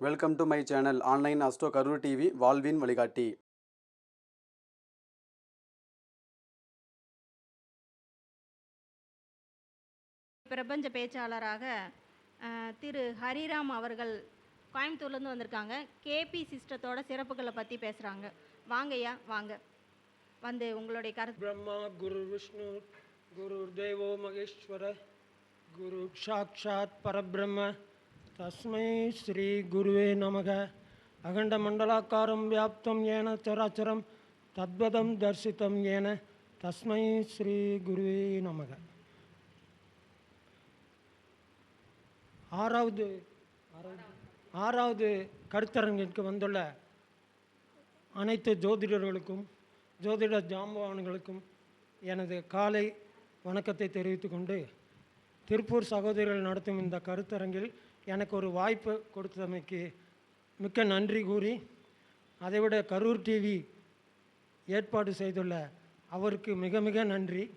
Welcome to my channel online astro Karur TV வாழ்வின் வழிகாட்டி பிரபஞ்ச பேச்சாளராக திரு ஹரிராம் அவர்கள் கோயம்புத்தூர்லேருந்து வந்திருக்காங்க. கேபி சிஸ்டத்தோட சிறப்புகளை பற்றி பேசுகிறாங்க வாங்கய்யா வாங்க. வந்து உங்களுடைய கருத்து. பிரம்மா குரு விஷ்ணு குரு தேவோ மகேஸ்வர குரு சாக்ஷாத் பரபிரம்ம தஸ்மை ஸ்ரீ குருவே நமக அகண்ட மண்டலாக்காரம் வியாப்தம் ஏன சராச்சரம் தத்வதம் தர்சித்தம் ஏன தஸ்மை ஸ்ரீ குருவே நமக ஆறாவது ஆறாவது கருத்தரங்கிற்கு வந்துள்ள அனைத்து ஜோதிடர்களுக்கும் ஜோதிட ஜாம்பவான்களுக்கும் எனது காலை வணக்கத்தை தெரிவித்துக்கொண்டு திருப்பூர் சகோதரிகள் நடத்தும் இந்த கருத்தரங்கில் எனக்கு ஒரு வாய்ப்பு கொடுத்தமைக்கு மிக்க நன்றி கூறி அதைவிட கரூர் டிவி ஏற்பாடு செய்துள்ள அவருக்கு மிக மிக நன்றி.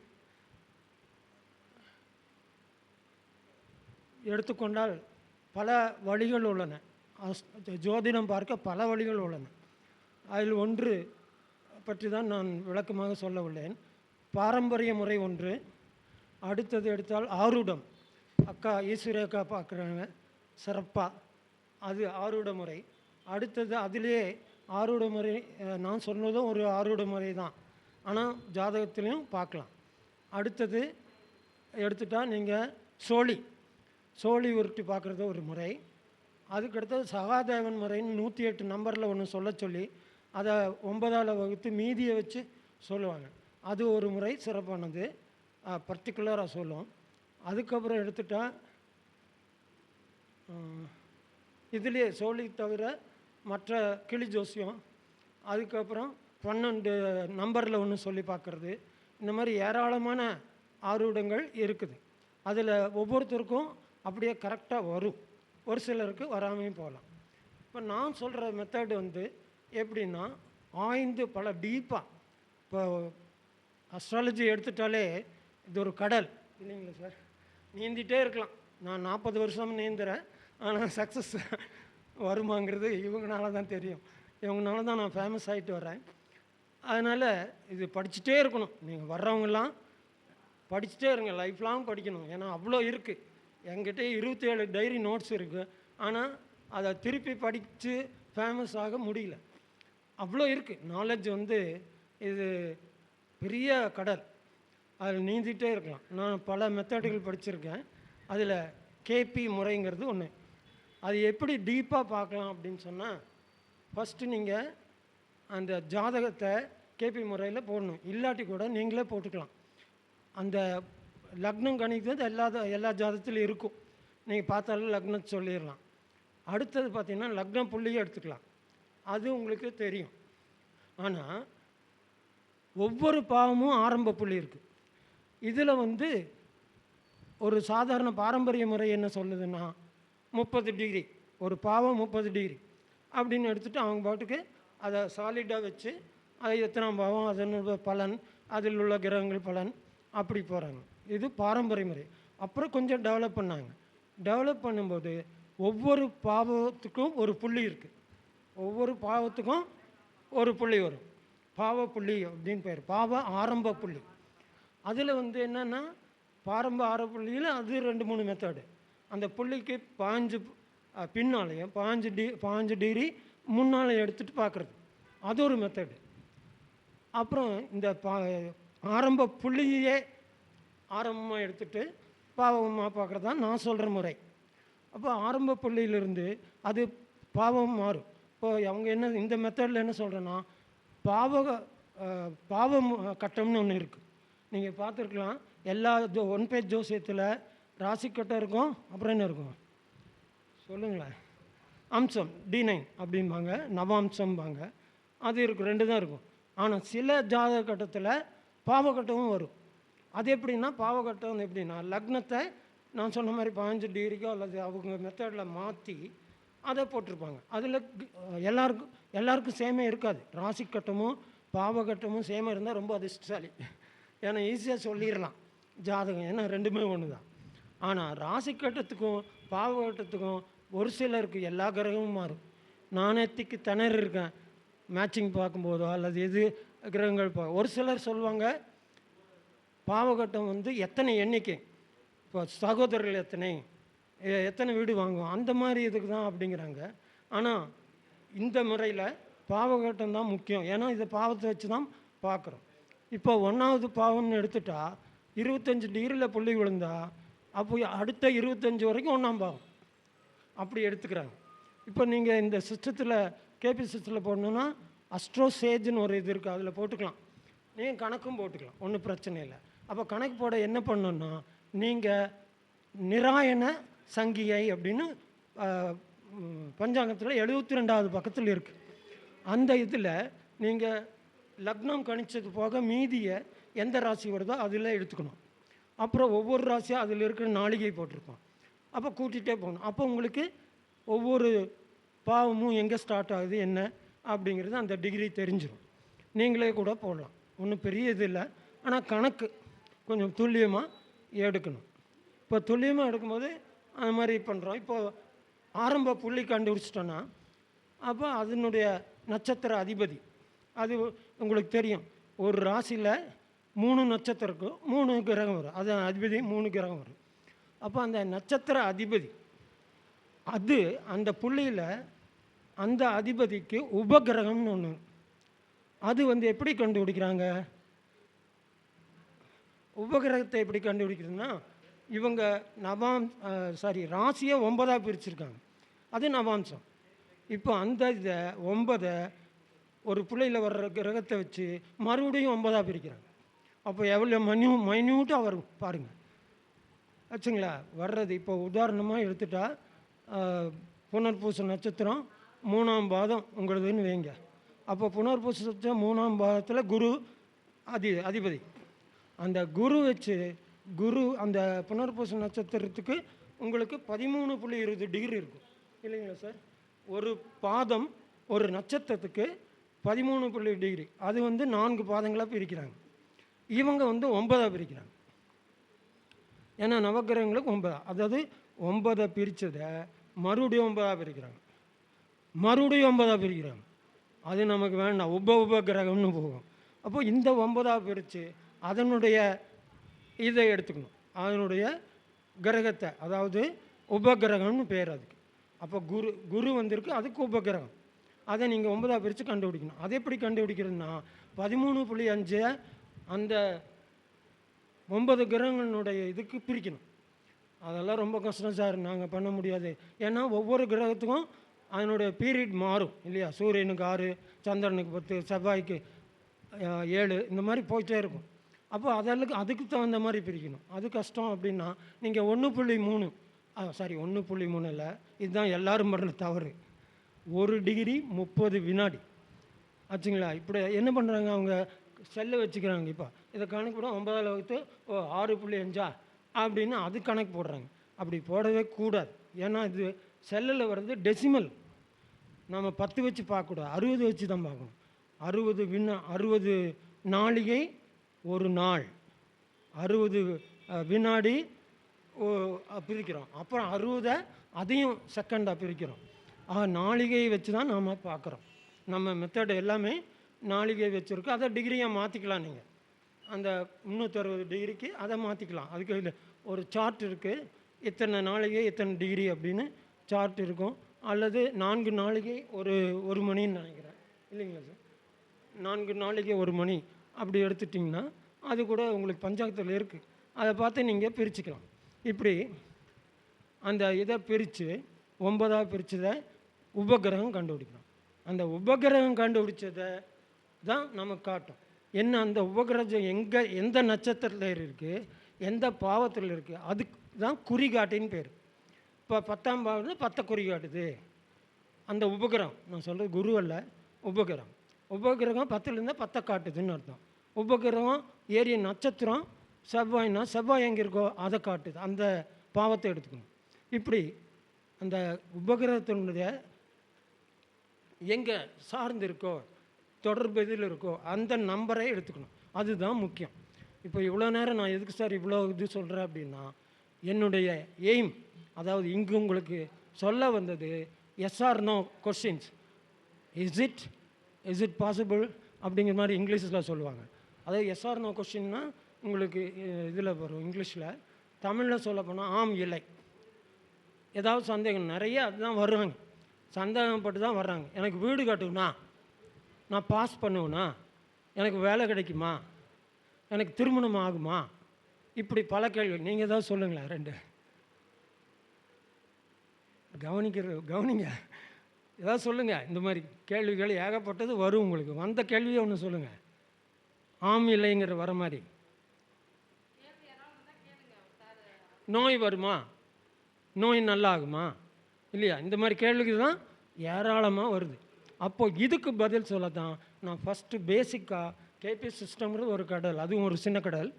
எடுத்துக்கொண்டால் பல வழிகள் உள்ளன. அஸ்- ஜோதிடம் பார்க்க பல வழிகள் உள்ளன. அதில் ஒன்று பற்றி தான் நான் விளக்கமாக சொல்ல உள்ளேன். பாரம்பரிய முறை ஒன்று. அடுத்தது எடுத்தால் ஆருடம். அக்கா ஈஸ்வரி அக்கா பார்க்குறாங்க. சிறப்பாக அது ஆரூட முறை அடுத்தது அதிலே ஆரூட முறை நான் சொன்னதும் ஒரு ஆரூட முறை தான். ஆனால் ஜாதகத்திலையும் பார்க்கலாம். அடுத்தது எடுத்துட்டால் நீங்கள் சோழி. சோழி உருட்டி பார்க்குறது ஒரு முறை. அதுக்கடுத்தது சகாதேவன் முறைன்னு நூற்றி எட்டு நம்பரில் ஒன்று சொல்ல சொல்லி அதை ஒன்பதால் வகுத்து மீதியை வச்சு சொல்லுவாங்க. அது ஒரு முறை சிறப்பானது. பர்டிகுலராக சொல்லும். அதுக்கப்புறம் எடுத்துட்டால் இதுலேயே சோழி தவிர மற்ற கிளி ஜோசியம் அதுக்கப்புறம் பன்னெண்டு நம்பரில் ஒன்று சொல்லி பார்க்குறது. இந்த மாதிரி ஏராளமான ஆர்வடங்கள் இருக்குது. அதில் ஒவ்வொருத்தருக்கும் அப்படியே கரெக்டாக வரும். ஒரு சிலருக்கு வராமையும் போகலாம். இப்போ நான் சொல்கிற மெத்தடு வந்து எப்படின்னா ஆய்ந்து பல டீப்பாக இப்போ அஸ்ட்ராலஜி எடுத்துட்டாலே இது ஒரு கடல். இல்லைங்களா சார்? நீந்திட்டே இருக்கலாம். நான் நாற்பது வருஷம் நீந்துறேன். ஆனால் சக்ஸஸ் வருமாங்கிறது இவங்களால தான் தெரியும். இவங்கனால தான் நான் ஃபேமஸ் ஆகிட்டு வரேன் அதனால் இது படிச்சுட்டே இருக்கணும். நீங்கள் வர்றவங்கெல்லாம் படிச்சுட்டே இருங்க. லைஃப் லாங் படிக்கணும். ஏன்னா அவ்வளோ இருக்குது என்கிட்ட இருபத்தி ஏழு டைரி நோட்ஸ் இருக்குது ஆனால் அதை திருப்பி படித்து ஃபேமஸ் ஆக முடியல. அவ்வளோ இருக்குது நாலேஜ் வந்து இது பெரிய கடல். அதில் நீந்திட்டே இருக்கலாம். நான் பல மெத்தடுகள் படிச்சிருக்கேன். அதில் கேபி முறைங்கிறது ஒன்று அது எப்படி டீப்பாக பார்க்கலாம் அப்படின்னு சொன்னால் ஃபஸ்ட்டு நீங்கள் அந்த ஜாதகத்தை கேபி முறையில் போடணும். இல்லாட்டி கூட நீங்களே போட்டுக்கலாம். அந்த லக்னம் கணிக்கிறது எல்லா எல்லா ஜாதகத்துலையும் இருக்கும். நீங்கள் பார்த்தாலும் லக்னம் சொல்லிடலாம். அடுத்தது பார்த்திங்கன்னா லக்னம் புள்ளியே எடுத்துக்கலாம். அது உங்களுக்கு தெரியும். ஆனால் ஒவ்வொரு பாவமும் ஆரம்ப புள்ளி இருக்குது இதில் வந்து ஒரு சாதாரண பாரம்பரிய முறை என்ன சொல்லுதுன்னா முப்பது டிகிரி ஒரு பாவம் முப்பது டிகிரி அப்படின்னு எடுத்துகிட்டு அவங்க பாட்டுக்கு அதை சாலிடாக வச்சு அது எத்தனாம் பாவம் அதனுடைய பலன் அதில் உள்ள கிரகங்கள் பலன் அப்படி போகிறாங்க இது பாரம்பரிய முறை. அப்புறம் கொஞ்சம் டெவலப் பண்ணாங்க. டெவலப் பண்ணும்போது ஒவ்வொரு பாவத்துக்கும் ஒரு புள்ளி இருக்குது ஒவ்வொரு பாவத்துக்கும் ஒரு புள்ளி வரும். பாவ புள்ளி அப்படின்னு பேர். பாவ ஆரம்ப புள்ளி. அதில் வந்து என்னென்னா பாரம்ப ஆரம்ப புள்ளியில் அது ரெண்டு மூணு மெத்தடு அந்த புள்ளிக்கு பாஞ்சு பின்னாலையும் பின்னாலேயும் பாஞ்சு டி பாஞ்சு டிகிரி முன்னாலையும் எடுத்துகிட்டு பார்க்குறது அது ஒரு மெத்தடு அப்புறம் இந்த பா ஆரம்ப புள்ளியே ஆரம்பமாக எடுத்துட்டு பாவமாக பார்க்குறது தான் நான் சொல்கிற முறை. அப்போ ஆரம்ப புள்ளியிலிருந்து அது பாவம் மாறும். இப்போ அவங்க என்ன இந்த மெத்தடில் என்ன சொல்கிறேன்னா பாவக பாவம் கட்டம்னு ஒன்று இருக்குது நீங்கள் பார்த்துருக்கலாம் எல்லா ஜோ ஒன் பேஜ் ஜோசியத்தில் ராசிக்கட்டை கட்டம் இருக்கும் அப்புறம் என்ன இருக்கும்? சொல்லுங்களேன். அம்சம் டி நைன் அப்படிம்பாங்க நவாம்சம்பாங்க. அது இருக்கும் ரெண்டு தான் இருக்கும். ஆனால் சில ஜாதக கட்டத்தில் பாவகட்டமும் வரும். அது எப்படின்னா பாவகட்டம் வந்து எப்படின்னா லக்னத்தை நான் சொன்ன மாதிரி பதினஞ்சு டிகிரிக்கோ அல்லது அவங்க மெத்தடில் மாற்றி அதை போட்டிருப்பாங்க. அதில் எல்லாருக்கும் எல்லாருக்கும் சேமே இருக்காது. ராசிக்கட்டமும் பாவகட்டமும் சேமாக இருந்தால் ரொம்ப அதிர்ஷ்டசாலி. ஏன்னா ஈஸியாக சொல்லிடலாம். ஜாதகம் ஏன்னா ரெண்டுமே ஒன்று தான் ஆனால் ராசி கட்டத்துக்கும் பாவகட்டத்துக்கும் ஒரு சிலருக்கு எல்லா கிரகமும் மாறும். நாணயத்துக்கு திணறு இருக்கேன். மேட்சிங் பார்க்கும்போதோ அல்லது எது கிரகங்கள் பா ஒரு சிலர் சொல்லுவாங்க பாவகட்டம் வந்து எத்தனை எண்ணிக்கை? இப்போ சகோதரர்கள் எத்தனை? எத்தனை வீடு வாங்குவோம்? அந்த மாதிரி இதுக்கு தான் அப்படிங்கிறாங்க. ஆனால் இந்த முறையில் பாவகட்டம் தான் முக்கியம். ஏன்னா இதை பாவத்தை வச்சு தான் பார்க்குறோம். இப்போ ஒன்றாவது பாவம்னு எடுத்துட்டா இருபத்தஞ்சி டிகிரியில் புள்ளி விழுந்தால் அப்போ அடுத்த இருபத்தஞ்சி வரைக்கும் ஒன்றாம் பாவம். அப்படி எடுத்துக்கிறாங்க. இப்போ நீங்கள் இந்த சிஸ்டத்தில் கேபி சிஸ்டத்தில் போடணுன்னா அஸ்ட்ரோசேஜ்னு ஒரு இது இருக்குது அதில் போட்டுக்கலாம். நீங்கள் கணக்கும் போட்டுக்கலாம் ஒன்றும் பிரச்சனை இல்லை. அப்போ கணக்கு போட என்ன பண்ணணும்னா நீங்கள் நிராயண சங்கியை அப்படின்னு பஞ்சாங்கத்தில் எழுபத்தி ரெண்டாவது பக்கத்தில் இருக்குது அந்த இதில் நீங்கள் லக்னம் கணிச்சது போக மீதியை எந்த ராசி வருதோ அதில் எடுத்துக்கணும். அப்புறம் ஒவ்வொரு ராசியாக அதில் இருக்கிற நாளிகை போட்டிருக்கோம் அப்போ கூட்டிகிட்டே போகணும். அப்போ உங்களுக்கு ஒவ்வொரு பாவமும் எங்கே ஸ்டார்ட் ஆகுது என்ன அப்படிங்கிறது அந்த டிகிரி தெரிஞ்சிடும் நீங்களே கூட போடலாம். ஒன்றும் பெரிய இது இல்லை. ஆனால் கணக்கு கொஞ்சம் துல்லியமாக எடுக்கணும். இப்போ துல்லியமாக எடுக்கும்போது அது மாதிரி பண்ணுறோம் இப்போது ஆரம்ப புள்ளி கண்டுபிடிச்சிட்டோன்னா அப்போ அதனுடைய நட்சத்திர அதிபதி அது உங்களுக்கு தெரியும். ஒரு ராசியில் மூணு நட்சத்திரக்கும் மூணு கிரகம் வரும். அது அதிபதி மூணு கிரகம் வரும். அப்போ அந்த நட்சத்திர அதிபதி அது அந்த புள்ளியில் அந்த அதிபதிக்கு உபகிரகம்னு ஒன்று அது வந்து எப்படி கண்டுபிடிக்கிறாங்க? உபகிரகத்தை எப்படி கண்டுபிடிக்கிறதுனா இவங்க நவாம் சாரி ராசியை ஒன்பதாக பிரிச்சிருக்காங்க. அது நவாம்சம். இப்போ அந்த இதை ஒன்பதை ஒரு பிள்ளையில் வர்ற கிரகத்தை வச்சு மறுபடியும் ஒன்பதாக பிரிக்கிறாங்க. அப்போ எவ்வளோ மன்யூ மைன்யூட்டாக வரும் பாருங்கள் ஆச்சுங்களா? வர்றது இப்போ உதாரணமாக எடுத்துட்டால் புனர்பூச நட்சத்திரம் மூணாம் பாதம் உங்களுதுன்னு வைங்க. அப்போ புனர்பூச நட்சத்திரம் மூணாம் பாதத்தில் குரு அதி அதிபதி. அந்த குரு வச்சு குரு அந்த புனர்பூச நட்சத்திரத்துக்கு உங்களுக்கு பதிமூணு புள்ளி இருபது டிகிரி இருக்கும். இல்லைங்களா சார் ஒரு பாதம் ஒரு நட்சத்திரத்துக்கு பதிமூணு புள்ளி டிகிரி அது வந்து நான்கு பாதங்களாக பிரிக்கிறாங்க. இவங்க வந்து ஒன்பதாக பிரிக்கிறாங்க. ஏன்னா நவக்கிரகங்களுக்கு ஒன்பதா. அதாவது ஒன்பதை பிரித்ததை மறுபடியும் ஒன்பதாக பிரிக்கிறாங்க. மறுபடியும் ஒன்பதாக பிரிக்கிறாங்க. அது நமக்கு வேண்டாம். உப உப கிரகம்னு போகும். அப்போ இந்த ஒன்பதாக பிரித்து அதனுடைய இதை எடுத்துக்கணும். அதனுடைய கிரகத்தை. அதாவது உபகிரகம்னு பேர் அதுக்கு. அப்போ குரு குரு வந்திருக்கு அதுக்கு உபகிரகம் அதை நீங்கள் ஒன்பதாக பிரித்து கண்டுபிடிக்கணும். அதை எப்படி கண்டுபிடிக்கிறதுனா பதிமூணு புள்ளி அஞ்சை அந்த ஒன்பது கிரகங்களுடைய இதுக்கு பிரிக்கணும். அதெல்லாம் ரொம்ப கஷ்டம் சார். நாங்கள் பண்ண முடியாது. ஏன்னா ஒவ்வொரு கிரகத்துக்கும் அதனுடைய பீரியட் மாறும் இல்லையா? சூரியனுக்கு ஆறு சந்திரனுக்கு பத்து செவ்வாய்க்கு ஏழு இந்த மாதிரி போயிட்டே இருக்கும். அப்போ அதெல்லாம் அதுக்கு தகுந்த மாதிரி பிரிக்கணும். அது கஷ்டம் அப்படின்னா நீங்கள் ஒன்று புள்ளி மூணு சாரி ஒன்று புள்ளி மூணு இல்லை. இதுதான் எல்லோரும் பண்ணுற தவறு. ஒரு டிகிரி முப்பது வினாடி. ஆச்சுங்களா? இப்படி என்ன பண்ணுறாங்க அவங்க? செல்லை வச்சுக்கிறாங்க இப்போ. இதை கணக்கு போட ஒன்பதாவது வகுத்து ஓ ஆறு புள்ளி அஞ்சா? அப்படின்னு அது கணக்கு போடுறாங்க. அப்படி போடவே கூடாது. ஏன்னா இது செல்லில் வர்றது டெசிமல் நம்ம பத்து வச்சு பார்க்கக்கூடாது. அறுபது வச்சு தான் பார்க்கணும். அறுபது வினா அறுபது நாளிகை ஒரு நாள். அறுபது வினாடி ஓ, பிரிக்கிறோம். அப்புறம் அறுபதை அதையும் செகண்டாக பிரிக்கிறோம். ஆக நாளிகையை வச்சு தான் நாம் பார்க்குறோம். நம்ம மெத்தட் எல்லாமே நாளிகை வச்சுருக்கு. அதை டிகிரியாக மாற்றிக்கலாம் நீங்கள் அந்த முந்நூற்றறுபது டிகிரிக்கு அதை மாற்றிக்கலாம் அதுக்கு இல்லை ஒரு சார்ட் இருக்குது இத்தனை நாளிகை இத்தனை டிகிரி அப்படின்னு சார்ட் இருக்கும். அல்லது நான்கு நாளிகை ஒரு ஒரு மணின்னு நினைக்கிறேன். இல்லைங்களா சார்? நான்கு நாளைக்கு ஒரு மணி அப்படி எடுத்துட்டிங்கன்னா அது கூட உங்களுக்கு பஞ்சாயத்தில் இருக்குது அதை பார்த்து நீங்கள் பிரிச்சுக்கலாம். இப்படி அந்த இதை பிரித்து ஒன்பதாக பிரித்ததை உபகிரகம் கண்டுபிடிக்கணும். அந்த உபகிரகம் கண்டுபிடிச்சதை தான் நமக்கு காட்டும். என்ன அந்த உபகிரகம் எங்கே எந்த நட்சத்திரத்தில் இருக்குது எந்த பாவத்தில் இருக்குது அதுக்கு தான் குறிகாட்டின்னு பேர். இப்போ பத்தாம் பாவத்தில் பத்தை குறிகாட்டுது. அந்த உபகிரகம் நான் சொல்கிறது குரு அல்ல உபகிரகம். உபகிரகம் பத்துலேருந்து பத்தை காட்டுதுன்னு அர்த்தம். உபகிரகம் ஏரிய நட்சத்திரம் செவ்வாய்னா செவ்வாய் எங்கே இருக்கோ அதை காட்டுது. அந்த பாவத்தை எடுத்துக்கணும். இப்படி அந்த உபகிரகத்தினுடைய எங்கே சார்ந்து இருக்கோ தொடர்பு இதில் இருக்கோ அந்த நம்பரை எடுத்துக்கணும். அதுதான் முக்கியம். இப்போ இவ்வளோ நேரம் நான் எதுக்கு சார் இவ்வளோ இது சொல்கிறேன் அப்படின்னா என்னுடைய எய்ம் அதாவது இங்கு உங்களுக்கு சொல்ல வந்தது yes or no questions is it is it possible அப்படிங்கிற மாதிரி இங்கிலீஷில் சொல்லுவாங்க. அதாவது எஸ்ஆர் நோ கொஸ்டின்னா உங்களுக்கு இதில் வரும் இங்கிலீஷில். தமிழில் சொல்ல போனால் ஆம் இல்லை. ஏதாவது சந்தேகம் நிறைய அதுதான் வருவாங்க. சந்தேகப்பட்டு தான் வர்றாங்க. எனக்கு வீடு கட்டுவனா நான் பாஸ் பண்ணுவேனா? எனக்கு வேலை கிடைக்குமா? எனக்கு திருமணம் ஆகுமா? இப்படி பல கேள்வி நீங்கள் தான் சொல்லுங்களேன் ரெண்டு. கவனிக்கிற கவனிங்க. ஏதாவது சொல்லுங்கள் இந்த மாதிரி கேள்விகள் ஏகப்பட்டது வரும் உங்களுக்கு. வந்த கேள்வியை ஒன்று சொல்லுங்கள் ஆம் இல்லைங்கிற வர மாதிரி. நோய் வருமா? நோய் நல்லாகுமா? இல்லையா? இந்த மாதிரி கேள்விக்கு தான் ஏராளமாக வருது. அப்போது இதுக்கு பதில் சொல்ல தான் நான் ஃபஸ்ட்டு பேசிக்காக கேபி சிஸ்டம்ன்றது ஒரு கடல் அதுவும் ஒரு சின்ன கடல்.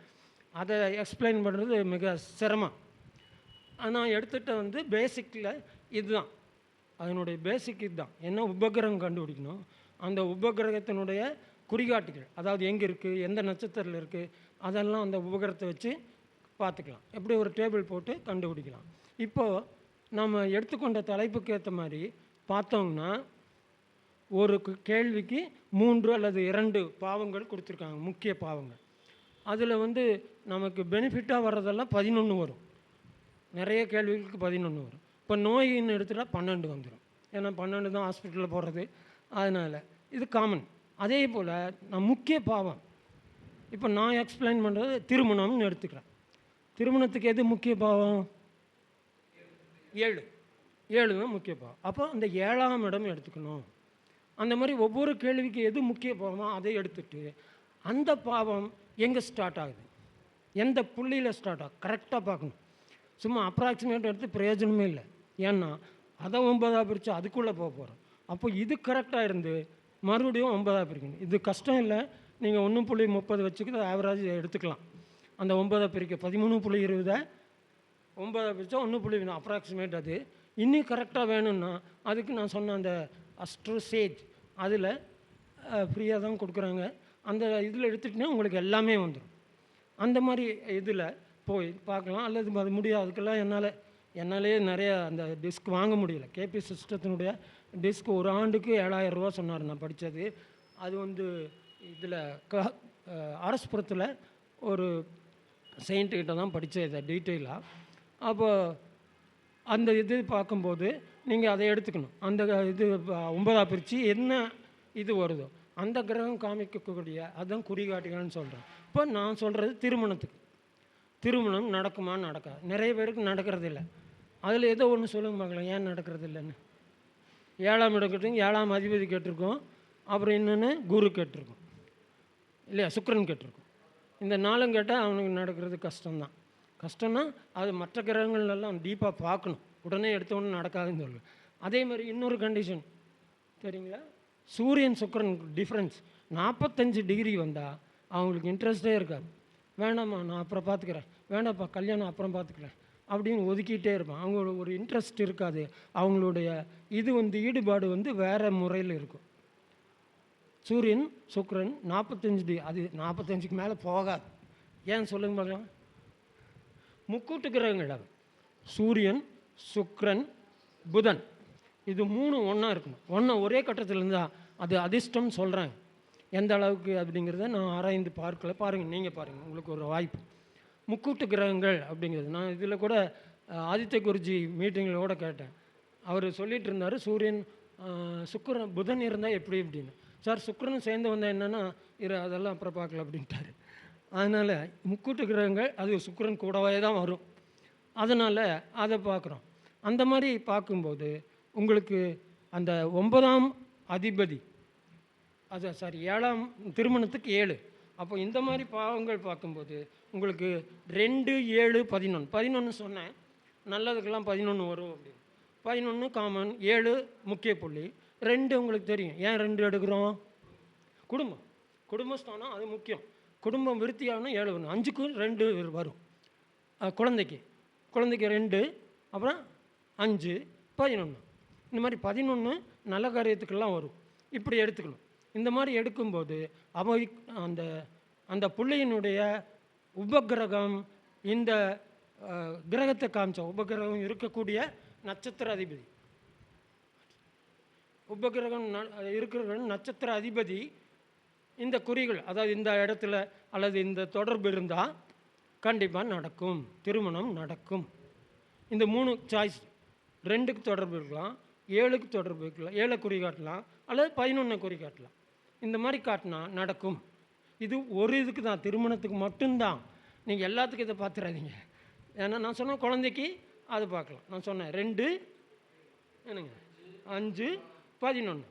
அதை எக்ஸ்பிளைன் பண்ணுறது மிக சிரமம். நான் எடுத்துகிட்ட வந்து பேசிக்கில் இதுதான். அதனுடைய பேசிக் இதுதான். என்ன உபகிரகம் கண்டுபிடிக்கணும்? அந்த உபகிரகத்தினுடைய குறிகாட்டிகள் அதாவது எங்கே இருக்குது எந்த நட்சத்திரத்தில் இருக்குது அதெல்லாம் அந்த உபகிரகத்தை வச்சு பார்த்துக்கலாம். எப்படி ஒரு டேபிள் போட்டு கண்டுபிடிக்கலாம். இப்போது நம்ம எடுத்துக்கொண்ட தலைப்புக்கு ஏற்ற மாதிரி பார்த்தோம்னா ஒரு கேள்விக்கு மூன்று அல்லது இரண்டு பாவங்கள் கொடுத்துருக்காங்க முக்கிய பாவங்கள். அதில் வந்து நமக்கு பெனிஃபிட்டாக வர்றதெல்லாம் பதினொன்று வரும். நிறைய கேள்விகளுக்கு பதினொன்று வரும். இப்போ நோயின்னு எடுத்துட்டால் பன்னெண்டு வந்துடும் ஏன்னா பன்னெண்டு தான் ஹாஸ்பிட்டலில் போடுறது அதனால் இது காமன் அதே போல் நான் முக்கிய பாவம். இப்போ நான் எக்ஸ்பிளைன் பண்ணுறது திருமணம்னு எடுத்துக்கிறேன். திருமணத்துக்கு எது முக்கிய பாவம்? ஏழு. ஏழு தான் முக்கிய பாவம். அப்போ அந்த ஏழாம் இடம் எடுத்துக்கணும். அந்த மாதிரி ஒவ்வொரு கேள்விக்கு எது முக்கிய பாவமோ அதை எடுத்துட்டு அந்த பாவம் எங்கே ஸ்டார்ட் ஆகுது? எந்த புள்ளியில் ஸ்டார்ட் ஆகும் கரெக்டாக பார்க்கணும். சும்மா அப்ராக்சிமேட் எடுத்து பிரயோஜனமே இல்லை. ஏன்னா அதை ஒன்பதாக பிரித்து அதுக்குள்ளே போக போகிறோம் அப்போ இது கரெக்டாக இருந்து மறுபடியும் ஒன்பதாக பிரிக்கணும். இது கஷ்டம் இல்லை. நீங்கள் ஒன்று புள்ளி முப்பது வச்சுக்கிட்டு ஆவரேஜ் எடுத்துக்கலாம். அந்த ஒன்பதை பிரிக்க பதிமூணு புள்ளி இருபதை ஒன்பதை பிரித்தா ஒன்று புள்ளி வேணும் அப்ராக்சிமேட் அது. இன்னும் கரெக்டாக வேணும்னா அதுக்கு நான் சொன்ன அந்த அஸ்ட்ரோசேஜ் அதில் ஃப்ரீயாக தான் கொடுக்குறாங்க. அந்த இதில் எடுத்துட்டிங்கன்னா உங்களுக்கு எல்லாமே வந்துடும் அந்த மாதிரி இதில் போய் பார்க்கலாம். அல்லது அது முடியும் அதுக்கெல்லாம் என்னால் என்னாலேயே நிறைய அந்த டிஸ்க் வாங்க முடியல. கேபி சிஸ்டத்தினுடைய டிஸ்க் ஒரு ஆண்டுக்கு ஏழாயிரம் ரூபா சொன்னார் நான் படித்தது அது வந்து இதில் க அரசுபுரத்தில் ஒரு செயின்ட்டுக்கிட்ட தான் படித்தேன் இதை டீட்டெயிலாக அப்போ அந்த இது பார்க்கும்போது நீங்கள் அதை எடுத்துக்கணும். அந்த இது ஒன்பதாக பிரித்து என்ன இது வருதோ அந்த கிரகம் காமிக்கக்கூடிய அதுதான் குறிகாட்டிகள்னு சொல்கிறேன் இப்போ நான் சொல்கிறது திருமணத்துக்கு. திருமணம் நடக்குமா நடக்காது நிறைய பேருக்கு நடக்கிறது இல்லை அதில் ஏதோ ஒன்று சொல்லுங்க பார்க்கலாம் ஏன் நடக்கிறது இல்லைன்னு ஏழாம் இடம் கேட்டிருக்கோம் ஏழாம் அதிபதி கேட்டிருக்கோம் அப்புறம் என்னென்னு குரு கேட்டிருக்கோம். இல்லையா சுக்கரன் கேட்டிருக்கோம். இந்த நாளும் கேட்டால் அவனுக்கு நடக்கிறது கஷ்டம்தான். கஷ்டம்னா அது மற்ற கிரகங்கள்லாம் அவன் டீப்பாக பார்க்கணும். உடனே எடுத்தவொடனே நடக்காதுன்னு சொல்லுவேன். அதே மாதிரி இன்னொரு கண்டிஷன் சரிங்களா சூரியன் சுக்கரன் டிஃப்ரென்ஸ் நாற்பத்தஞ்சு டிகிரி வந்தால் அவங்களுக்கு இன்ட்ரெஸ்டே இருக்காது. வேணாம்மா நான் அப்புறம் பார்த்துக்கிறேன் வேணாப்பா கல்யாணம் அப்புறம் பார்த்துக்கிறேன் அப்படின்னு ஒதுக்கிட்டே இருப்பான். அவங்களோட ஒரு இன்ட்ரெஸ்ட் இருக்காது. அவங்களுடைய இது வந்து ஈடுபாடு வந்து வேறு முறையில் இருக்கும். சூரியன் சுக்கரன் நாற்பத்தஞ்சு டி அது நாற்பத்தஞ்சுக்கு மேலே போகாது. ஏன் சொல்லுங்க பார்க்கலாம் முக்கூட்டு கிரகங்கள் சூரியன் சுக்ரன் புதன். இது மூணு ஒன்றா இருக்கணும் ஒன்றா ஒரே கட்டத்தில் இருந்தால் அது அதிர்ஷ்டம் சொல்கிறாங்க எந்த அளவுக்கு அப்படிங்கிறத நான் ஆராய்ந்து பார்க்கல. பாருங்கள் நீங்கள் பாருங்கள் உங்களுக்கு ஒரு வாய்ப்பு. முக்கூட்டு கிரகங்கள் அப்படிங்கிறது. நான் இதில் கூட ஆதித்ய குருஜி மீட்டிங்கில் கூட கேட்டேன். அவர் சொல்லிகிட்டு இருந்தார் சூரியன் சுக்கரன் புதன் இருந்தால் எப்படி அப்படின்னு. சார் சுக்கரன் சேர்ந்து வந்தால் என்னென்னா இரு அதெல்லாம் அப்புறம் பார்க்கல அப்படின்ட்டாரு. அதனால் முக்கூட்டு கிரகங்கள் அது சுக்கரன் கூடவே தான் வரும். அதனால் அதை பார்க்குறோம். அந்த மாதிரி பார்க்கும்போது உங்களுக்கு அந்த ஒன்பதாம் அதிபதி அது சாரி ஏழாம் திருமணத்துக்கு ஏழு. அப்போ இந்த மாதிரி பாவங்கள் பார்க்கும்போது உங்களுக்கு ரெண்டு ஏழு பதினொன்று பதினொன்று சொன்னேன். நல்லதுக்கெல்லாம் பதினொன்று வரும் அப்படின்னு. பதினொன்று காமன் ஏழு முக்கிய புள்ளி. ரெண்டு உங்களுக்கு தெரியும். ஏன் ரெண்டு எடுக்கிறோம்? குடும்பம். குடும்பஸ்தானம் அது முக்கியம். குடும்பம் விருத்தியாகனா ஏழு வரும். அஞ்சுக்கும் ரெண்டு வரும். குழந்தைக்கு. குழந்தைக்கு ரெண்டு. அப்புறம் அஞ்சு பதினொன்று இந்த மாதிரி பதினொன்று நல்ல காரியத்துக்கெல்லாம் வரும். இப்படி எடுத்துக்கணும். இந்த மாதிரி எடுக்கும்போது அவை அந்த அந்த புள்ளியினுடைய உபகிரகம் இந்த கிரகத்தை காமிச்ச உபகிரகம் இருக்கக்கூடிய நட்சத்திர அதிபதி உபகிரகம் ந- இருக்கிற நட்சத்திர அதிபதி இந்த குறிகள் அதாவது இந்த இடத்துல அல்லது இந்த தொடர்பு இருந்தால் கண்டிப்பாக நடக்கும். திருமணம் நடக்கும். இந்த மூணு சாய்ஸ் ரெண்டுக்கு தொடர்பு இருக்கலாம் ஏழுக்கு தொடர்பு இருக்கலாம் ஏழை குறி காட்டலாம் அல்லது பதினொன்றை குறி காட்டலாம். இந்த மாதிரி காட்டினா நடக்கும். இது ஒரு இதுக்கு தான் திருமணத்துக்கு மட்டும்தான். நீங்கள் எல்லாத்துக்கும் இதை பார்த்துறாதீங்க ஏன்னா நான் சொன்ன குழந்தைக்கு அது பார்க்கலாம். நான் சொன்னேன் ரெண்டு என்னங்க? அஞ்சு பதினொன்று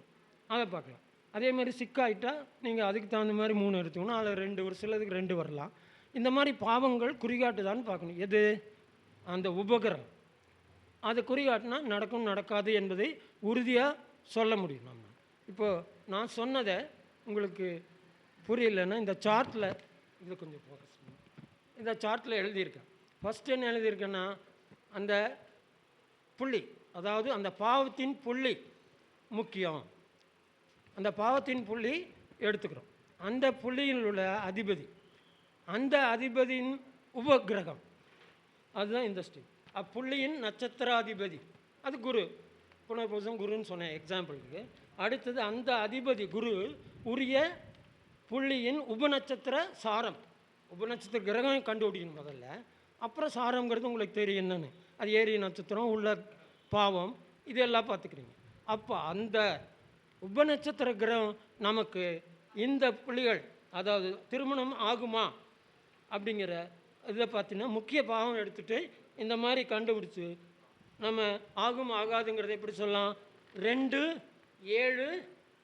அதை பார்க்கலாம். அதே மாதிரி சிக்காயிட்டா நீங்கள் அதுக்கு தகுந்த மாதிரி மூணு எடுத்துக்கணும். அதில் ரெண்டு ஒரு சிலதுக்கு ரெண்டு வரலாம். இந்த மாதிரி பாவங்கள் குறிகாட்டுதான்னு பார்க்கணும். எது? அந்த உபகரம் அதை குறிகாட்டினா நடக்கும் நடக்காது என்பதை உறுதியாக சொல்ல முடியும் நம்ம. இப்போது நான் சொன்னதை உங்களுக்கு புரியலன்னா இந்த சார்ட்டில் இது கொஞ்சம் ஃபோக்கஸ் இந்த சார்ட்டில் எழுதியிருக்கேன். ஃபஸ்ட் என்ன எழுதியிருக்கேன்னா அந்த புள்ளி அதாவது அந்த பாவத்தின் புள்ளி முக்கியம். அந்த பாவத்தின் புள்ளி எடுத்துக்கிறோம். அந்த புள்ளியில் உள்ள அதிபதி. அந்த அதிபதியின் உபகிரகம் அதுதான் இந்த ஸ்டேட் அப்புள்ளியின் நட்சத்திராதிபதி. அது குரு. புனர்பூசம் குருன்னு சொன்னேன் எக்ஸாம்பிளுக்கு அடுத்தது அந்த அதிபதி குரு உரிய புள்ளியின் உபநட்சத்திர சாரம். உபநட்சத்திர கிரகம் கண்டுபிடிக்கணும் முதல்ல. அப்புறம் சாரம்ங்கிறது உங்களுக்கு தெரியும் என்னென்னு. அது ஏரிய நட்சத்திரம் உள்ள பாவம் இதெல்லாம் பார்த்துக்கிறீங்க. அப்போ அந்த உபநட்சத்திர கிரகம் நமக்கு இந்த புள்ளிகள் அதாவது திருமணம் ஆகுமா அப்படிங்கிற இதை பார்த்தீங்கன்னா முக்கிய பாவம் எடுத்துகிட்டு இந்த மாதிரி கண்டுபிடிச்சு நம்ம ஆகும் ஆகாதுங்கிறத எப்படி சொல்லலாம்? ரெண்டு ஏழு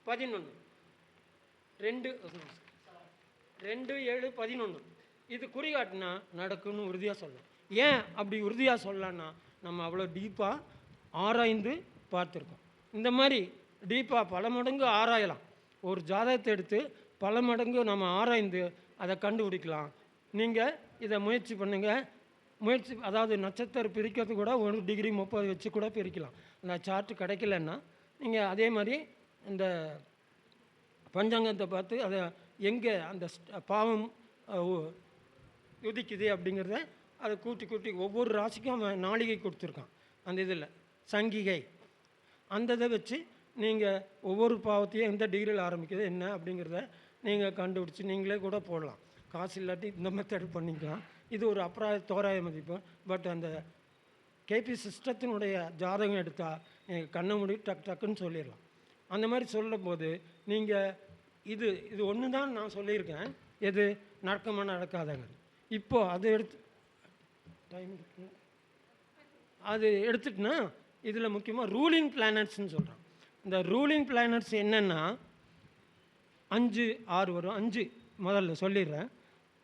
பதினொன்று ரெண்டு ரெண்டு ஏழு பதினொன்று இது குறிகாட்டினா நடக்கும்னு உறுதியாக சொல்லலாம் ஏன் அப்படி உறுதியாக சொல்லலான்னா நம்ம அவ்வளோ டீப்பாக ஆராய்ந்து பார்த்துருக்கோம். இந்த மாதிரி டீப்பாக பல மடங்கு ஆராயலாம். ஒரு ஜாதகத்தை எடுத்து பல மடங்கு நம்ம ஆராய்ந்து அதை கண்டுபிடிக்கலாம். நீங்கள் இதை முயற்சி பண்ணுங்கள் முயற்சி அதாவது நட்சத்திரம் பிரிக்கிறது கூட ஒரு டிகிரி முப்பது வச்சு கூட பிரிக்கலாம். அந்த சார்ட்டு கிடைக்கலன்னா நீங்கள் அதே மாதிரி இந்த பஞ்சாங்கத்தை பார்த்து அதை எங்கே அந்த ஸ்ட- பாவம் உதிக்குது அப்படிங்கிறத அதை கூட்டி கூட்டி ஒவ்வொரு ராசிக்கும் அவன் நாளிகை கொடுத்துருக்கான். அந்த இதில் சங்கிகை. அந்த இதை வச்சு நீங்கள் ஒவ்வொரு பாவத்தையும் எந்த டிகிரியில் ஆரம்பிக்குது என்ன அப்படிங்கிறத நீங்கள் கண்டுபிடிச்சி நீங்களே கூட போடலாம். காசு இல்லாட்டி இந்த மெத்தட் பண்ணிக்கலாம். இது ஒரு அப்ராய தோராய மதிப்பு. பட் அந்த கேபி சிஸ்டத்தினுடைய ஜாதகம் எடுத்தால் நீங்கள் கண்ணை மூடி டக் டக்குன்னு சொல்லிடலாம். அந்த மாதிரி சொல்லும்போது நீங்கள் இது இது ஒன்று தான் நான் சொல்லியிருக்கேன். எது? நடக்கமாக நடக்காதங்கிறது இப்போது அது எடுத்து டைம் அது எடுத்துட்டுனா இதில் முக்கியமாக ரூலிங் பிளானட்ஸ்னு சொல்கிறான் இந்த ரூலிங் பிளானட்ஸ் என்னென்னா அஞ்சு ஆறு வரும். அஞ்சு முதல்ல சொல்லிடுறேன்.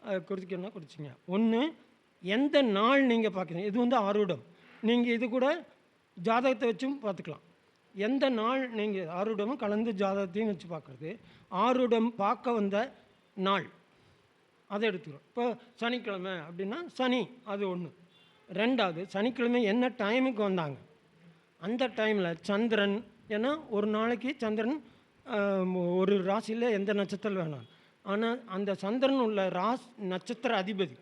அது குறிச்சிக்கணும்னா குறிச்சிங்க. ஒன்று எந்த நாள் நீங்கள் பார்க்குறீங்க? இது வந்து ஆருடம். நீங்கள் இது கூட ஜாதகத்தை வச்சும் பார்த்துக்கலாம். எந்த நாள் நீங்கள் ஆருடமும் கலந்து ஜாதகத்தையும் வச்சு பார்க்குறது. ஆருடம் பார்க்க வந்த நாள். அதை எடுத்துக்கிறோம். இப்போ சனிக்கிழமை அப்படின்னா சனி அது ஒன்று ரெண்டாவது சனிக்கிழமை என்ன டைமுக்கு வந்தாங்க? அந்த டைமில் சந்திரன் ஏன்னா ஒரு நாளைக்கு சந்திரன் ஒரு ராசியில் எந்த நட்சத்திரம் வேணாம் ஆனால் அந்த சந்திரன் உள்ள ராஸ் நட்சத்திர அதிபதி.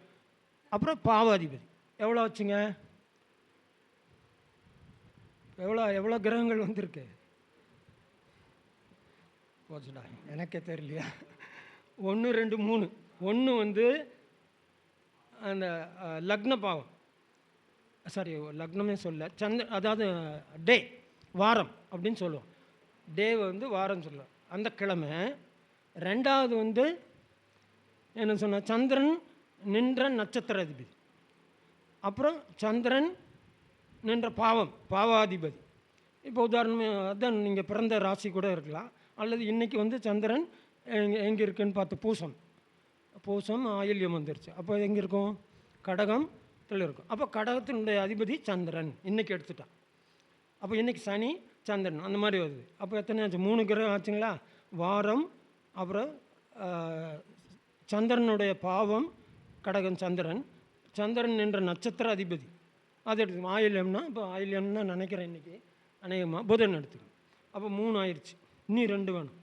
அப்புறம் பாவ அதிபதி. எவ்வளோ வச்சுங்க எவ்வளோ எவ்வளோ கிரகங்கள் வந்திருக்கு? போச்சுடா எனக்கே தெரியலையா? ஒன்று ரெண்டு மூணு. ஒன்று வந்து அந்த லக்ன பாவம். சாரி லக்னமே சொல்ல சந்திர அதாவது டே வாரம் அப்படின்னு சொல்லுவோம். டே வந்து வாரம் சொல்லுவோம். அந்த கிழமை ரெண்டாவது வந்து என்ன சொன்ன சந்திரன் நின்ற நட்சத்திர அதிபதி அப்புறம் சந்திரன் நின்ற பாவம் பாவாதிபதி. இப்போ உதாரணமாக அதான் நீங்கள் பிறந்த ராசி கூட இருக்கலாம். அல்லது இன்றைக்கி வந்து சந்திரன் எங்கே எங்கே இருக்குன்னு பார்த்து பூசம். பூசம் ஆயில்யம் வந்துருச்சு. அப்போ எங்கே இருக்கும்? கடகம் இருக்கும். அப்போ கடகத்தினுடைய அதிபதி சந்திரன். இன்றைக்கி எடுத்துட்டான். அப்போ இன்றைக்கி சனி சந்திரன். அந்த மாதிரி வருது. அப்போ எத்தனை ஆச்சு? மூணு கிரகம் ஆச்சுங்களா? வாரம் அப்புறம் சந்திரனுடைய பாவம் கடகம் சந்திரன். சந்திரன் என்ற நட்சத்திர அதிபதி. அது எடுத்துக்கணும். ஆயில்யம்னா இப்போ ஆயில்யம்னு தான் நினைக்கிறேன் இன்னைக்கு. அநேகமாக புதன் எடுத்துக்கணும். அப்போ மூணு ஆயிடுச்சு இன்னி ரெண்டு வேணும்.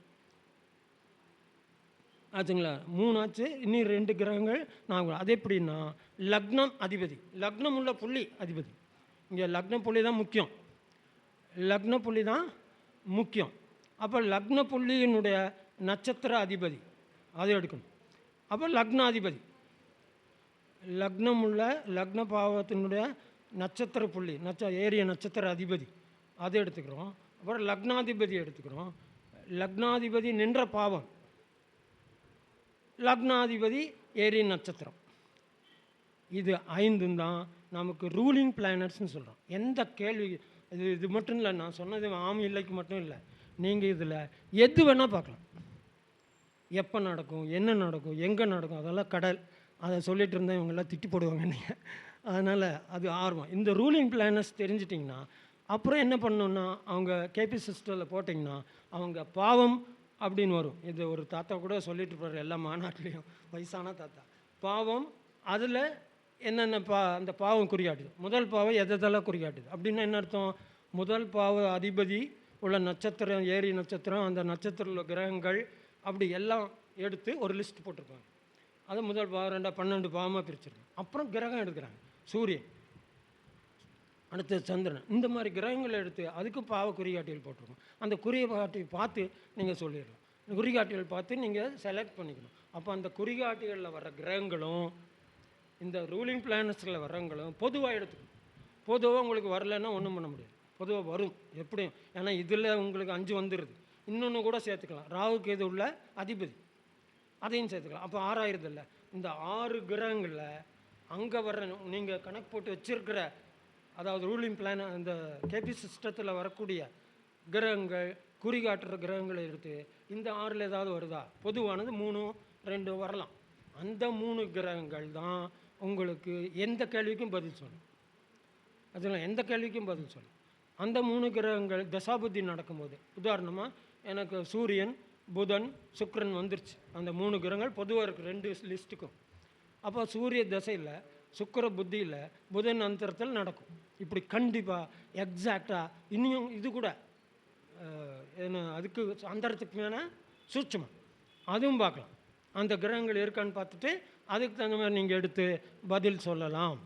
ஆச்சுங்களா? மூணு ஆச்சு. இன்னி ரெண்டு கிரகங்கள் நான் அது எப்படின்னா லக்னம் அதிபதி. லக்னம் உள்ள புள்ளி அதிபதி. இங்கே லக்னம் புள்ளி தான் முக்கியம். லக்ன புள்ளி தான் முக்கியம். அப்போ லக்ன புள்ளியினுடைய நட்சத்திர அதிபதி அதை எடுக்கணும். அப்போ லக்னாதிபதி. லக்னம் உள்ள லக்ன பாவத்தினுடைய நட்சத்திர புள்ளி நட்ச ஏரிய நட்சத்திர அதிபதி. அதை எடுத்துக்கிறோம். அப்புறம் லக்னாதிபதி எடுத்துக்கிறோம். லக்னாதிபதி நின்ற பாவம். லக்னாதிபதி ஏரிய நட்சத்திரம். இது ஐந்தும் தான் நமக்கு ரூலிங் பிளானட்ஸ்னு சொல்கிறோம் எந்த கேள்வி இது இது மட்டும் இல்லை நான் சொன்னது ஆம் இல்லைக்கு மட்டும் இல்லை. நீங்கள் இதில் எது வேணால் பார்க்கலாம். எப்போ நடக்கும் என்ன நடக்கும் எங்கே நடக்கும் அதெல்லாம் கடல். அதை சொல்லிட்டு இருந்தால் இவங்கெல்லாம் திட்டி போடுவாங்க நீங்கள் அதனால் அது ஆர்வம். இந்த ரூலிங் பிளானர்ஸ் தெரிஞ்சிட்டிங்கன்னா அப்புறம் என்ன பண்ணணுன்னா அவங்க கேபி சிஸ்டரில் போட்டிங்கன்னா அவங்க பாவம் அப்படின்னு வரும். இது ஒரு தாத்தா கூட சொல்லிட்டு போகிறார் எல்லா மாநாட்டிலையும். வயசான தாத்தா. பாவம் அதில் என்னென்ன பா அந்த பாவம் குறியாட்டுது முதல் பாவம் எதெல்லாம் குறியாட்டுது அப்படின்னா என்ன அர்த்தம்? முதல் பாவ அதிபதி உள்ள நட்சத்திரம் ஏரி நட்சத்திரம் அந்த நட்சத்திரம் உள்ள கிரகங்கள் அப்படி எல்லாம் எடுத்து ஒரு லிஸ்ட் போட்டிருப்பாங்க. அது முதல் பாவம் ரெண்டாக பன்னெண்டு பாவமாக பிரிச்சிருக்காங்க அப்புறம் கிரகம் எடுக்கிறாங்க. சூரியன் அடுத்து சந்திரன். இந்த மாதிரி கிரகங்களை எடுத்து அதுக்கு பாவ குறிகாட்டியல் போட்டிருக்கோம். அந்த குறிகாட்டியை பார்த்து நீங்கள் சொல்லிடலாம். இந்த குறிகாட்டிகள் பார்த்து நீங்கள் செலக்ட் பண்ணிக்கணும். அப்போ அந்த குறிகாட்டிகளில் வர கிரகங்களும் இந்த ரூலிங் பிளானட்ஸில் வர்றவங்களும் பொதுவாக எடுத்துக்கணும். பொதுவாக உங்களுக்கு வரலைன்னா ஒன்றும் பண்ண முடியாது. பொதுவாக வரும். எப்படியும். ஏன்னா இதில் உங்களுக்கு அஞ்சு வந்துடுது இன்னொன்று கூட சேர்த்துக்கலாம். ராகுக்கு எது உள்ள அதிபதி. அதையும் சேர்த்துக்கலாம். அப்போ ஆறாயிரது இல்லை இந்த ஆறு கிரகங்களில் அங்கே வர்ற நீங்கள் கணக்கு போட்டு வச்சிருக்கிற அதாவது ரூலிங் பிளான் அந்த கேபி சிஸ்டத்தில் வரக்கூடிய கிரகங்கள் குறிகாட்டுற கிரகங்களை எடுத்து இந்த ஆறில் ஏதாவது வருதா? பொதுவானது மூணு ரெண்டு வரலாம். அந்த மூணு கிரகங்கள் தான் உங்களுக்கு எந்த கேள்விக்கும் பதில் சொல்லும். அதில் எந்த கேள்விக்கும் பதில் சொல்லும். அந்த மூணு கிரகங்கள் தசாபுத்தி நடக்கும்போது உதாரணமாக எனக்கு சூரியன் புதன் சுக்ரன் வந்துருச்சு. அந்த மூணு கிரகங்கள் பொதுவாக இருக்குது ரெண்டு லிஸ்ட்டுக்கும். அப்போ சூரிய தசையில் சுக்கர புத்தியில் புதன் அந்தரத்தில் நடக்கும். இப்படி கண்டிப்பாக எக்ஸாக்டாக இன்னும் இது கூட என்ன அதுக்கு அந்தரத்துக்கு மேலே சூட்சமாக அதுவும் பார்க்கலாம். அந்த கிரகங்கள் இருக்கான்னு பார்த்துட்டு அதுக்கு தகுந்த மாதிரி நீங்கள் எடுத்து பதில் சொல்லலாம்.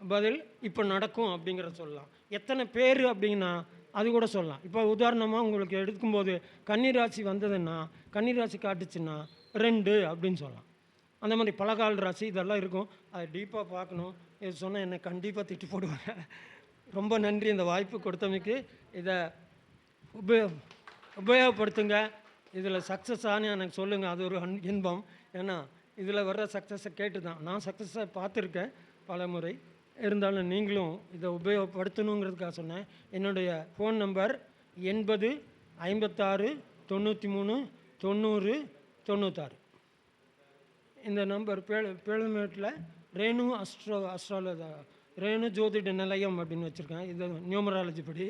பதில் இப்போ நடக்கும் அப்படிங்கிறத சொல்லலாம். எத்தனை பேர் அப்படின்னா அது கூட சொல்லலாம். இப்போ உதாரணமாக உங்களுக்கு எடுக்கும்போது கன்னிராசி வந்ததுன்னா கன்னிராசி காட்டுச்சுன்னா ரெண்டு அப்படின்னு சொல்லலாம். அந்த மாதிரி பலகால் ராசி இதெல்லாம் இருக்கும். அது டீப்பாக பார்க்கணும். இது சொன்னால் என்னை கண்டிப்பாக திட்டு போடுவாங்க. ரொம்ப நன்றி இந்த வாய்ப்பு கொடுத்தமைக்கு. இதை உபயோ உபயோகப்படுத்துங்க. இதில் சக்ஸஸ் எனக்கு சொல்லுங்கள் அது ஒரு அன்- இன்பம். ஏன்னா இதில் வர்ற சக்ஸஸை கேட்டு தான் நான் சக்ஸஸை பார்த்துருக்கேன் பல முறை இருந்தாலும் நீங்களும் இதை உபயோகப்படுத்தணுங்கிறதுக்காக சொன்னேன். என்னுடைய ஃபோன் நம்பர் எண்பது ஐம்பத்தாறு தொண்ணூற்றி மூணு தொண்ணூறு தொண்ணூத்தாறு. இந்த நம்பர் பேழ பேளமேட்டில் ரேணு அஸ்ட்ரோ அஸ்ட்ராலஜா ரேணு ஜோதிட நிலையம் அப்படின்னு வச்சுருக்கேன் இது நியூமராலஜி படி.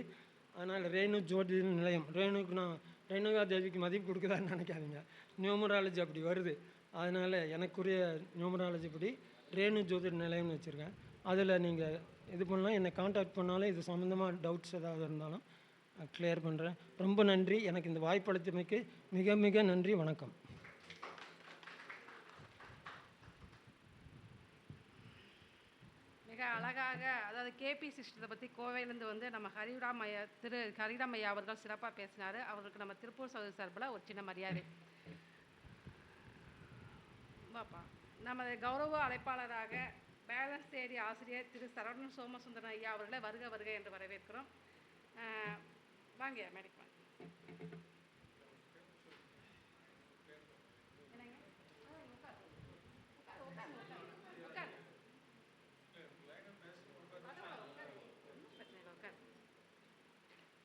அதனால் ரேணு ஜோதிட நிலையம். ரேணுக்கு நான் ரேணுகா தேவிக்கு மதிப்பு கொடுக்குதான்னு நினைக்காதீங்க. நியூமராலஜி அப்படி வருது. அதனால் எனக்குரிய நியூமராலஜி படி ரேணு ஜோதிட நிலையம்னு வச்சுருக்கேன். அதில் நீங்கள் இது பண்ணலாம். என்னை காண்டாக்ட் பண்ணாலும் இது சம்மந்தமாக டவுட்ஸ் ஏதாவது இருந்தாலும் கிளியர் பண்ணுறேன் ரொம்ப நன்றி. எனக்கு இந்த வாய்ப்பளித்தமைக்கு மிக மிக நன்றி. வணக்கம். மிக அழகாக அதாவது கேபி சிஸ்டத்தை பற்றி கோவையிலேருந்து வந்து நம்ம ஹரிராம் ஐயா திரு ஹரிராம் ஐயா அவர்கள் சிறப்பாக பேசினார். அவருக்கு நம்ம திருப்பூர் சகோதரி சார்பில் ஒரு சின்ன மரியாதை. பாப்பா நமது கௌரவ அழைப்பாளராக பேலன்ஸ் தேடி ஆசிரியர் திரு சரவணன் சோமசுந்தரன் ஐயா அவர்களை வருக வருக என்று வரவேற்கிறோம். வாங்க மேடைக்கு வாங்க.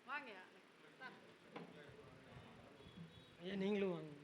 வாங்க நீங்களும் வாங்க?